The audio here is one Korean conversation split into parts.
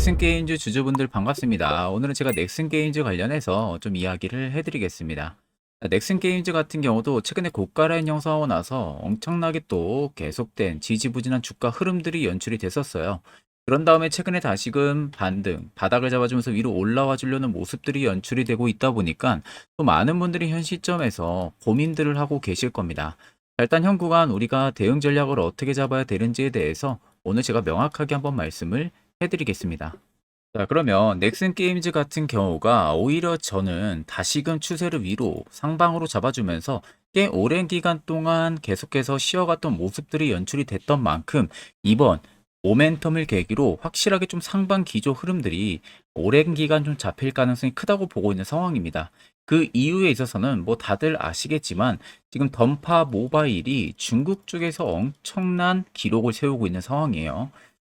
넥슨 게임즈 주주분들 반갑습니다. 오늘은 제가 넥슨 게임즈 관련해서 좀 이야기를 해드리겠습니다. 넥슨 게임즈 같은 경우도 최근에 고가 라인 형성하고 나서 엄청나게 또 계속된 지지부진한 주가 흐름들이 연출이 됐었어요. 그런 다음에 최근에 다시금 반등, 바닥을 잡아주면서 위로 올라와 주려는 모습들이 연출이 되고 있다 보니까 또 많은 분들이 현 시점에서 고민들을 하고 계실 겁니다. 자, 일단 현 구간 우리가 대응 전략을 어떻게 잡아야 되는지에 대해서 오늘 제가 명확하게 한번 말씀을 해드리겠습니다. 자, 그러면 넥슨 게임즈 같은 경우가 오히려 저는 다시금 추세를 위로 상방으로 잡아주면서 꽤 오랜 기간 동안 계속해서 쉬어갔던 모습들이 연출이 됐던 만큼 이번 모멘텀을 계기로 확실하게 좀 상방 기조 흐름들이 오랜 기간 좀 잡힐 가능성이 크다고 보고 있는 상황입니다. 그 이유에 있어서는 뭐 다들 아시겠지만 지금 던파 모바일이 중국 쪽에서 엄청난 기록을 세우고 있는 상황이에요.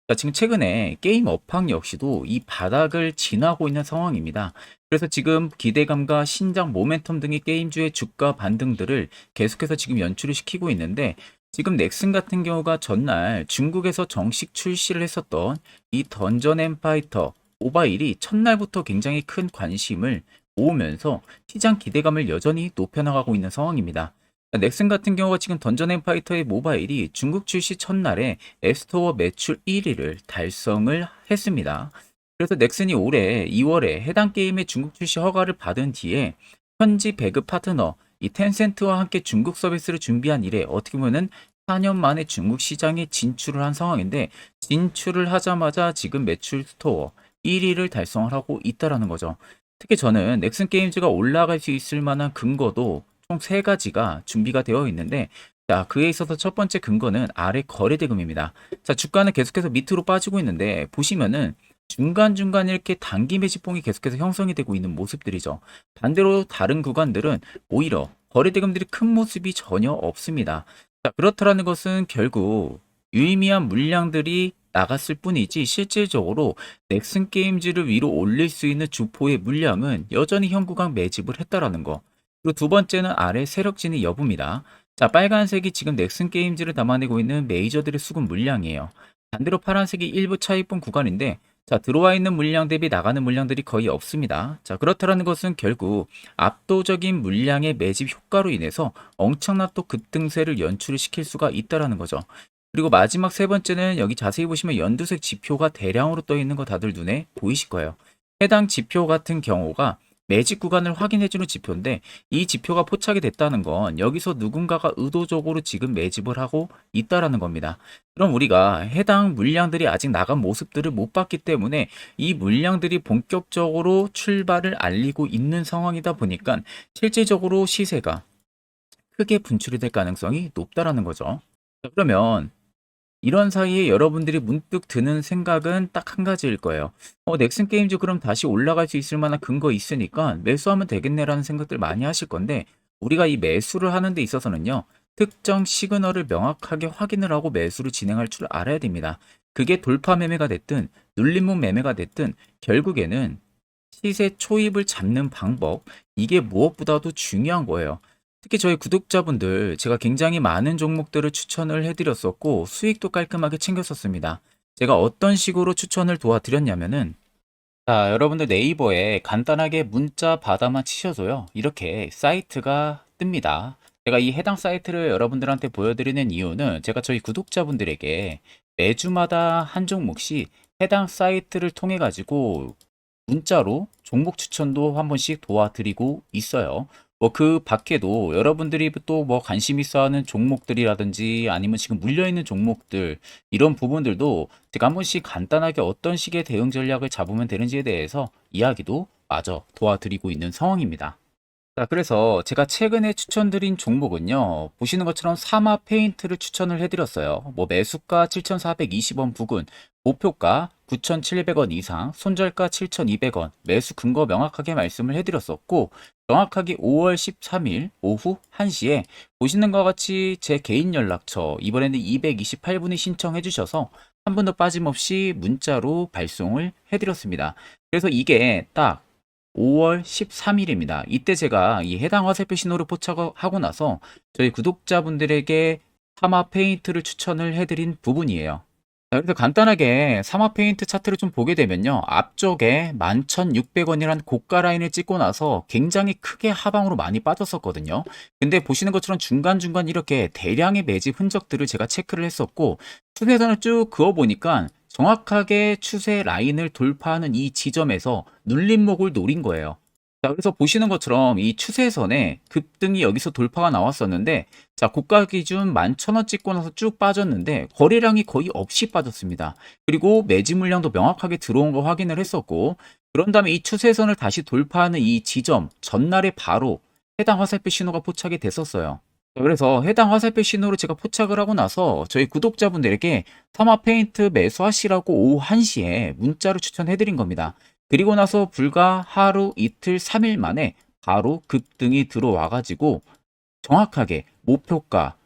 자, 지금 최근에 게임 업황 역시도 이 바닥을 지나고 있는 상황입니다. 그래서 지금 기대감과 신작 모멘텀 등의 게임주의 주가 반등들을 계속해서 지금 연출을 시키고 있는데 지금 넥슨 같은 경우가 전날 중국에서 정식 출시를 했었던 이 던전 앤 파이터 모바일이 첫날부터 굉장히 큰 관심을 모으면서 시장 기대감을 여전히 높여나가고 있는 상황입니다. 넥슨 같은 경우가 지금 던전 앤 파이터의 모바일이 중국 출시 첫날에 앱스토어 매출 1위를 달성을 했습니다. 그래서 넥슨이 올해 2월에 해당 게임의 중국 출시 허가를 받은 뒤에 현지 배그 파트너 이 텐센트와 함께 중국 서비스를 준비한 이래 어떻게 보면은 4년 만에 중국 시장에 진출을 한 상황인데 진출을 하자마자 지금 매출 스토어 1위를 달성을 하고 있다라는 거죠. 특히 저는 넥슨 게임즈가 올라갈 수 있을 만한 근거도 총 세 가지가 준비가 되어 있는데 자, 그에 있어서 첫 번째 근거는 아래 거래 대금입니다. 자, 주가는 계속해서 밑으로 빠지고 있는데 보시면은 중간중간 이렇게 단기 매집봉이 계속해서 형성이 되고 있는 모습들이죠. 반대로 다른 구간들은 오히려 거래 대금들이 큰 모습이 전혀 없습니다. 자, 그렇다라는 것은 결국 유의미한 물량들이 나갔을 뿐이지 실질적으로 넥슨 게임즈를 위로 올릴 수 있는 주포의 물량은 여전히 현 구간 매집을 했다라는 거. 그리고 두 번째는 아래 세력진의 여부입니다. 자, 빨간색이 지금 넥슨 게임즈를 담아내고 있는 메이저들의 수급 물량이에요. 반대로 파란색이 일부 차익분 구간인데 자, 들어와 있는 물량 대비 나가는 물량들이 거의 없습니다. 자, 그렇다라는 것은 결국 압도적인 물량의 매집 효과로 인해서 엄청난 또 급등세를 연출을 시킬 수가 있다라는 거죠. 그리고 마지막 세 번째는 여기 자세히 보시면 연두색 지표가 대량으로 떠 있는 거 다들 눈에 보이실 거예요. 해당 지표 같은 경우가 매집 구간을 확인해주는 지표인데 이 지표가 포착이 됐다는 건 여기서 누군가가 의도적으로 지금 매집을 하고 있다라는 겁니다. 그럼 우리가 해당 물량들이 아직 나간 모습들을 못 봤기 때문에 이 물량들이 본격적으로 출발을 알리고 있는 상황이다 보니까 실질적으로 시세가 크게 분출이 될 가능성이 높다라는 거죠. 자, 그러면 이런 사이에 여러분들이 문득 드는 생각은 딱 한 가지일 거예요. 어, 넥슨 게임즈 그럼 다시 올라갈 수 있을 만한 근거 있으니까 매수하면 되겠네라는 생각들 많이 하실 건데 우리가 이 매수를 하는 데 있어서는요. 특정 시그널을 명확하게 확인을 하고 매수를 진행할 줄 알아야 됩니다. 그게 돌파 매매가 됐든 눌림목 매매가 됐든 결국에는 시세 초입을 잡는 방법 이게 무엇보다도 중요한 거예요. 특히 저희 구독자분들 제가 굉장히 많은 종목들을 추천을 해드렸었고 수익도 깔끔하게 챙겼었습니다. 제가 어떤 식으로 추천을 도와드렸냐면은 자, 여러분들 네이버에 간단하게 문자 바다만 치셔도요. 이렇게 사이트가 뜹니다. 제가 이 해당 사이트를 여러분들한테 보여드리는 이유는 제가 저희 구독자분들에게 매주마다 한 종목씩 해당 사이트를 통해 가지고 문자로 종목 추천도 한 번씩 도와드리고 있어요. 뭐 그 밖에도 여러분들이 또 뭐 관심 있어 하는 종목들이라든지 아니면 지금 물려 있는 종목들 이런 부분들도 제가 한 번씩 간단하게 어떤 식의 대응 전략을 잡으면 되는지에 대해서 이야기도 마저 도와드리고 있는 상황입니다. 자, 그래서 제가 최근에 추천드린 종목은요, 보시는 것처럼 사마 페인트를 추천을 해드렸어요. 뭐 매수가 7,420원 부근, 목표가 9,700원 이상, 손절가 7,200원, 매수 근거 명확하게 말씀을 해드렸었고, 정확하게 5월 13일 오후 1시에 보시는 것 같이 제 개인 연락처, 이번에는 228분이 신청해 주셔서 한 분도 빠짐없이 문자로 발송을 해드렸습니다. 그래서 이게 딱 5월 13일입니다. 이때 제가 이 해당 화살표 신호를 포착하고 나서 저희 구독자분들에게 하마 페인트를 추천을 해드린 부분이에요. 자, 그래서 간단하게 사마 페인트 차트를 좀 보게 되면요. 앞쪽에 11,600원이란 고가 라인을 찍고 나서 굉장히 크게 하방으로 많이 빠졌었거든요. 근데 보시는 것처럼 중간중간 이렇게 대량의 매집 흔적들을 제가 체크를 했었고, 추세선을 쭉 그어보니까 정확하게 추세 라인을 돌파하는 이 지점에서 눌림목을 노린 거예요. 자, 그래서 보시는 것처럼 이 추세선에 급등이 여기서 돌파가 나왔었는데, 자, 고가 기준 11,000원 찍고 나서 쭉 빠졌는데, 거래량이 거의 없이 빠졌습니다. 그리고 매집 물량도 명확하게 들어온 거 확인을 했었고, 그런 다음에 이 추세선을 다시 돌파하는 이 지점, 전날에 바로 해당 화살표 신호가 포착이 됐었어요. 자, 그래서 해당 화살표 신호를 제가 포착을 하고 나서 저희 구독자분들에게 타마 페인트 매수하시라고 오후 1시에 문자로 추천해드린 겁니다. 그리고 나서 불과 하루, 이틀, 3일 만에 바로 급등이 들어와가지고 정확하게 목표가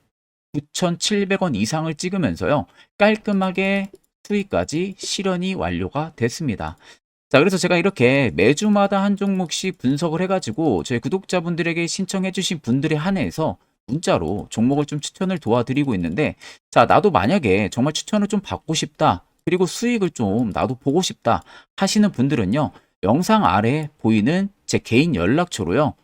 9,700원 이상을 찍으면서요. 깔끔하게 수익까지 실현이 완료가 됐습니다. 자, 그래서 제가 이렇게 매주마다 한 종목씩 분석을 해가지고 저희 구독자분들에게 신청해주신 분들에 한해서 문자로 종목을 좀 추천을 도와드리고 있는데, 자, 나도 만약에 정말 추천을 좀 받고 싶다. 그리고 수익을 좀 나도 보고 싶다 하시는 분들은요. 영상 아래 보이는 제 개인 연락처로요.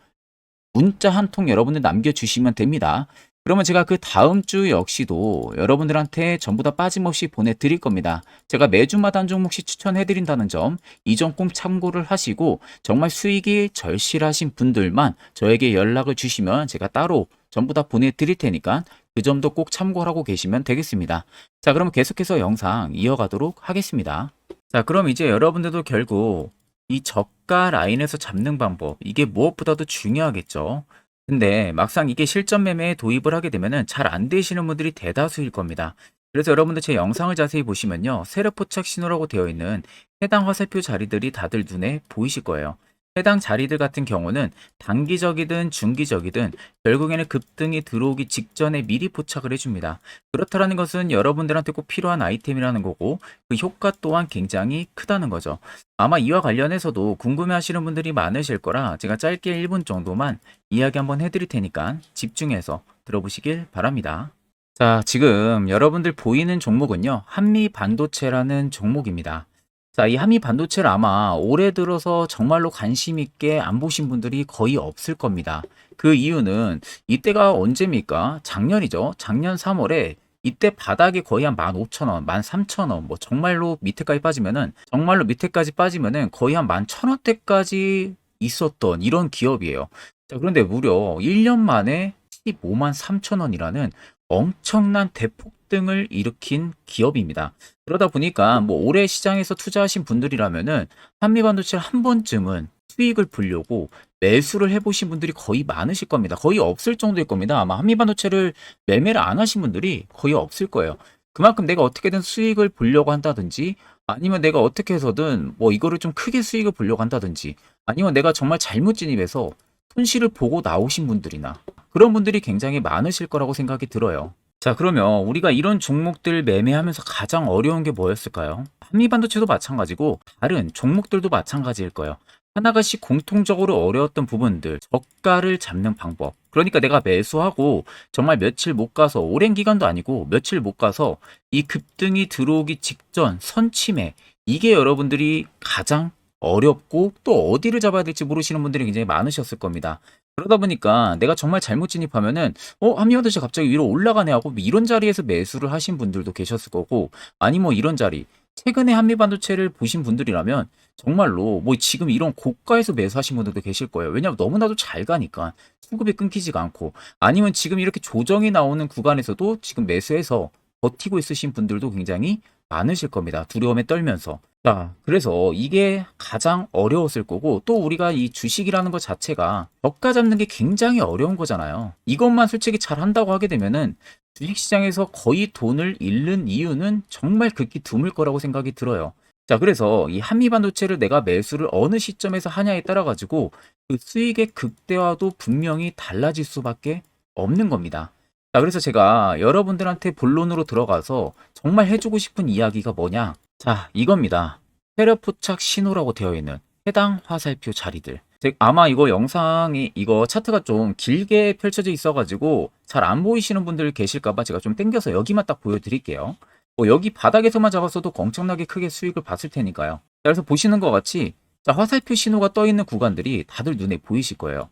문자 한 통 여러분들 남겨주시면 됩니다. 그러면 제가 그 다음 주 역시도 여러분들한테 전부 다 빠짐없이 보내드릴 겁니다. 제가 매주마다 한 종목씩 추천해드린다는 점, 이 점 꼭 참고를 하시고, 정말 수익이 절실하신 분들만 저에게 연락을 주시면 제가 따로 전부 다 보내드릴 테니까 그 점도 꼭 참고하고 계시면 되겠습니다. 자, 그럼 계속해서 영상 이어가도록 하겠습니다. 자, 그럼 이제 여러분들도 결국 이 저가 라인에서 잡는 방법, 이게 무엇보다도 중요하겠죠. 근데 막상 이게 실전 매매에 도입을 하게 되면은 잘 안 되시는 분들이 대다수일 겁니다. 그래서 여러분들 제 영상을 자세히 보시면요. 세력 포착 신호라고 되어 있는 해당 화살표 자리들이 다들 눈에 보이실 거예요. 해당 자리들 같은 경우는 단기적이든 중기적이든 결국에는 급등이 들어오기 직전에 미리 포착을 해줍니다. 그렇다라는 것은 여러분들한테 꼭 필요한 아이템이라는 거고 그 효과 또한 굉장히 크다는 거죠. 아마 이와 관련해서도 궁금해 하시는 분들이 많으실 거라 제가 짧게 1분 정도만 이야기 한번 해드릴 테니까 집중해서 들어보시길 바랍니다. 자, 지금 여러분들 보이는 종목은요, 한미 반도체라는 종목입니다. 자, 이 한미 반도체를 아마 올해 들어서 정말로 관심 있게 안 보신 분들이 거의 없을 겁니다. 그 이유는 이때가 언제입니까? 작년이죠. 작년 3월에 이때 바닥이 거의 한 15,000원, 13,000원, 뭐 정말로 밑에까지 빠지면은 정말로 밑에까지 빠지면은 거의 한 11,000원대까지 있었던 이런 기업이에요. 자, 그런데 무려 1년 만에 15만 3천 원이라는 엄청난 대 폭등을 일으킨 기업입니다. 그러다 보니까 뭐 올해 시장에서 투자하신 분들이라면은 한미 반도체를 한 번쯤은 수익을 보려고 매수를 해보신 분들이 거의 많으실 겁니다. 거의 없을 정도일 겁니다. 아마 한미 반도체를 매매를 안 하신 분들이 거의 없을 거예요. 그만큼 내가 어떻게든 수익을 보려고 한다든지 아니면 내가 어떻게 해서든 뭐 이거를 좀 크게 수익을 보려고 한다든지 아니면 내가 정말 잘못 진입해서 손실을 보고 나오신 분들이나 그런 분들이 굉장히 많으실 거라고 생각이 들어요. 자, 그러면 우리가 이런 종목들 매매하면서 가장 어려운 게 뭐였을까요? 한미반도체도 마찬가지고 다른 종목들도 마찬가지일 거예요. 하나가씩 공통적으로 어려웠던 부분들, 저가를 잡는 방법. 그러니까 내가 매수하고 정말 며칠 못 가서 오랜 기간도 아니고 며칠 못 가서 이 급등이 들어오기 직전 선침해 이게 여러분들이 가장 어렵고 또 어디를 잡아야 될지 모르시는 분들이 굉장히 많으셨을 겁니다. 그러다 보니까 내가 정말 잘못 진입하면은 어 한미반도체 갑자기 위로 올라가네 하고 뭐 이런 자리에서 매수를 하신 분들도 계셨을 거고 아니 뭐 이런 자리 최근에 한미반도체를 보신 분들이라면 정말로 뭐 지금 이런 고가에서 매수하신 분들도 계실 거예요. 왜냐하면 너무나도 잘 가니까 수급이 끊기지가 않고 아니면 지금 이렇게 조정이 나오는 구간에서도 지금 매수해서 버티고 있으신 분들도 굉장히 많으실 겁니다. 두려움에 떨면서. 자, 그래서 이게 가장 어려웠을 거고 또 우리가 이 주식이라는 것 자체가 저가 잡는 게 굉장히 어려운 거잖아요. 이것만 솔직히 잘 한다고 하게 되면은 주식시장에서 거의 돈을 잃는 이유는 정말 극히 드물 거라고 생각이 들어요. 자, 그래서 이 한미반도체를 내가 매수를 어느 시점에서 하냐에 따라 가지고 그 수익의 극대화도 분명히 달라질 수밖에 없는 겁니다. 자, 그래서 제가 여러분들한테 본론으로 들어가서 정말 해주고 싶은 이야기가 뭐냐? 자, 이겁니다. 세력 포착 신호라고 되어 있는 해당 화살표 자리들. 즉, 아마 이거 영상이, 이거 차트가 좀 길게 펼쳐져 있어가지고 잘 안 보이시는 분들 계실까봐 제가 좀 땡겨서 여기만 딱 보여드릴게요. 뭐 여기 바닥에서만 잡았어도 엄청나게 크게 수익을 봤을 테니까요. 자, 그래서 보시는 것 같이 자, 화살표 신호가 떠 있는 구간들이 다들 눈에 보이실 거예요.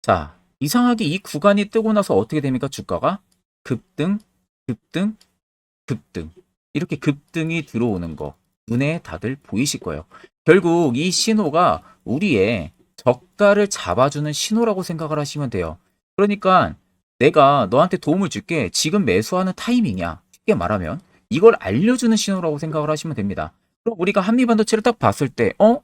자, 이상하게 이 구간이 뜨고 나서 어떻게 됩니까? 주가가 급등, 급등, 급등. 이렇게 급등이 들어오는 거 눈에 다들 보이실 거예요. 결국 이 신호가 우리의 저가를 잡아주는 신호라고 생각을 하시면 돼요. 그러니까 내가 너한테 도움을 줄게. 지금 매수하는 타이밍이야. 쉽게 말하면 이걸 알려주는 신호라고 생각을 하시면 됩니다. 그럼 우리가 한미반도체를 딱 봤을 때, 어?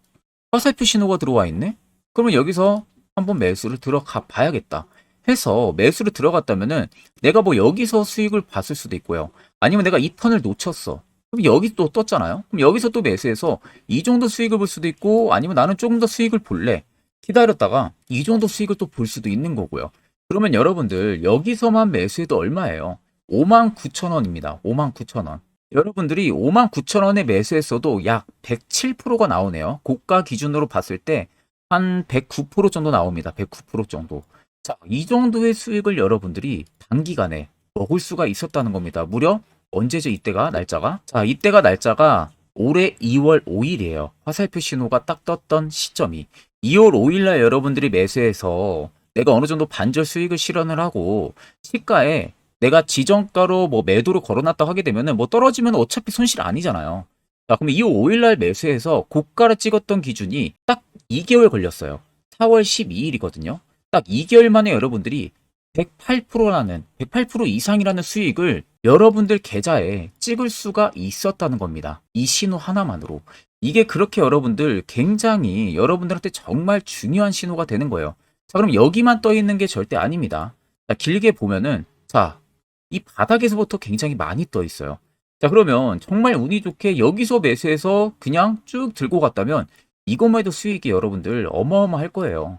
화살표 신호가 들어와 있네? 그러면 여기서 한번 매수를 들어가 봐야겠다. 해서 매수를 들어갔다면은 내가 뭐 여기서 수익을 봤을 수도 있고요. 아니면 내가 이 턴을 놓쳤어. 그럼 여기 또 떴잖아요. 그럼 여기서 또 매수해서 이 정도 수익을 볼 수도 있고 아니면 나는 조금 더 수익을 볼래. 기다렸다가 이 정도 수익을 또 볼 수도 있는 거고요. 그러면 여러분들 여기서만 매수해도 얼마예요? 59,000원입니다. 59,000원. 여러분들이 59,000원에 매수했어도 약 107%가 나오네요. 고가 기준으로 봤을 때 한 109% 정도 나옵니다. 109% 정도. 자, 이 정도의 수익을 여러분들이 단기간에 먹을 수가 있었다는 겁니다. 무려 언제죠? 이때가 날짜가? 자, 이때가 날짜가 올해 2월 5일이에요. 화살표 신호가 딱 떴던 시점이 2월 5일날 여러분들이 매수해서 내가 어느 정도 반절 수익을 실현을 하고 시가에 내가 지정가로 뭐 매도를 걸어놨다 하게 되면은 뭐 떨어지면 어차피 손실 아니잖아요. 자, 그럼 2월 5일날 매수해서 고가를 찍었던 기준이 딱 2개월 걸렸어요. 4월 12일이거든요. 딱 2개월 만에 여러분들이 108%라는 108% 이상이라는 수익을 여러분들 계좌에 찍을 수가 있었다는 겁니다. 이 신호 하나만으로. 이게 그렇게 여러분들 굉장히 여러분들한테 정말 중요한 신호가 되는 거예요. 자, 그럼 여기만 떠 있는 게 절대 아닙니다. 자, 길게 보면은 자, 이 바닥에서부터 굉장히 많이 떠 있어요. 자, 그러면 정말 운이 좋게 여기서 매수해서 그냥 쭉 들고 갔다면 이것만 해도 수익이 여러분들 어마어마할 거예요.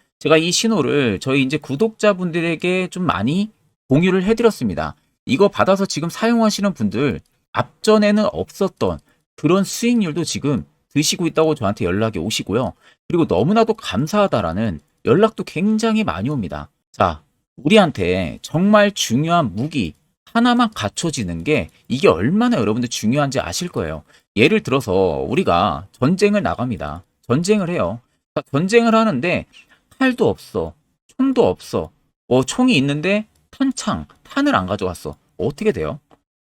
제가 이 신호를 저희 이제 구독자분들에게 좀 많이 공유를 해드렸습니다. 이거 받아서 지금 사용하시는 분들 앞전에는 없었던 그런 수익률도 지금 드시고 있다고 저한테 연락이 오시고요. 그리고 너무나도 감사하다라는 연락도 굉장히 많이 옵니다. 자, 우리한테 정말 중요한 무기 하나만 갖춰지는 게 이게 얼마나 여러분들 중요한지 아실 거예요. 예를 들어서 우리가 전쟁을 나갑니다. 전쟁을 해요. 자, 전쟁을 하는데 칼도 없어. 총도 없어. 뭐 총이 있는데 탄창, 탄을 안 가져왔어. 어떻게 돼요?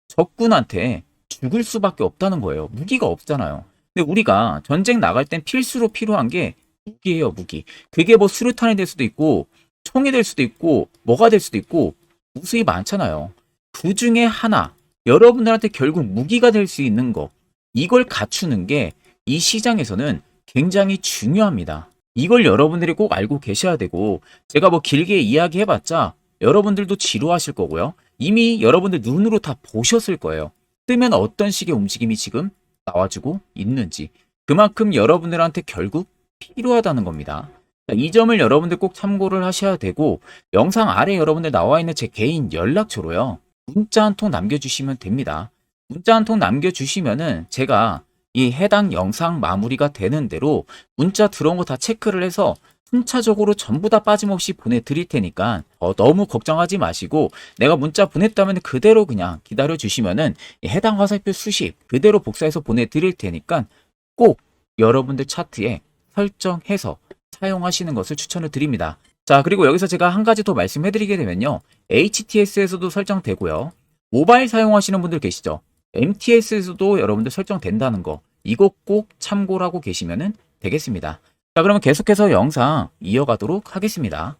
적군한테 죽을 수밖에 없다는 거예요. 무기가 없잖아요. 근데 우리가 전쟁 나갈 땐 필수로 필요한 게 무기예요, 무기. 그게 뭐 수류탄이 될 수도 있고, 총이 될 수도 있고, 뭐가 될 수도 있고, 무수히 많잖아요. 그 중에 하나, 여러분들한테 결국 무기가 될 수 있는 거, 이걸 갖추는 게 이 시장에서는 굉장히 중요합니다. 이걸 여러분들이 꼭 알고 계셔야 되고, 제가 뭐 길게 이야기해봤자 여러분들도 지루하실 거고요. 이미 여러분들 눈으로 다 보셨을 거예요. 뜨면 어떤 식의 움직임이 지금 나와주고 있는지. 그만큼 여러분들한테 결국 필요하다는 겁니다. 자, 이 점을 여러분들 꼭 참고를 하셔야 되고, 영상 아래 여러분들 나와 있는 제 개인 연락처로요. 문자 한 통 남겨주시면 됩니다. 문자 한 통 남겨주시면은 제가 이 해당 영상 마무리가 되는 대로 문자 들어온 거 다 체크를 해서 순차적으로 전부 다 빠짐없이 보내드릴 테니까 어, 너무 걱정하지 마시고 내가 문자 보냈다면 그대로 그냥 기다려 주시면은 해당 화살표 수십 그대로 복사해서 보내드릴 테니까 꼭 여러분들 차트에 설정해서 사용하시는 것을 추천을 드립니다. 자 그리고 여기서 제가 한 가지 더 말씀해드리게 되면요. HTS에서도 설정되고요. 모바일 사용하시는 분들 계시죠? MTS에서도 여러분들 설정된다는 거 이거 꼭 참고하고 계시면 되겠습니다. 자, 그러면 계속해서 영상 이어가도록 하겠습니다.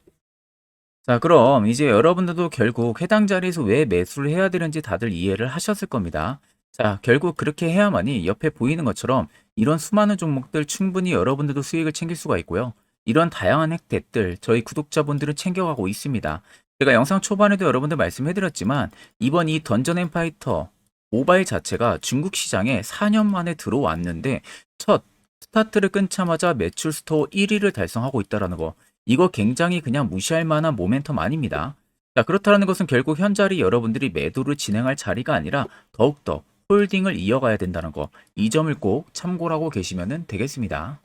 자, 그럼 이제 여러분들도 결국 해당 자리에서 왜 매수를 해야 되는지 다들 이해를 하셨을 겁니다. 자, 결국 그렇게 해야만이 옆에 보이는 것처럼 이런 수많은 종목들 충분히 여러분들도 수익을 챙길 수가 있고요. 이런 다양한 혜택들 저희 구독자분들은 챙겨가고 있습니다. 제가 영상 초반에도 여러분들 말씀해드렸지만 이번 이 던전 앤 파이터 모바일 자체가 중국 시장에 4년 만에 들어왔는데 첫 스타트를 끊자마자 매출 스토어 1위를 달성하고 있다는 거 이거 굉장히 그냥 무시할 만한 모멘텀 아닙니다. 자 그렇다는 것은 결국 현 자리 여러분들이 매도를 진행할 자리가 아니라 더욱더 홀딩을 이어가야 된다는 거 이 점을 꼭 참고하고 계시면 되겠습니다.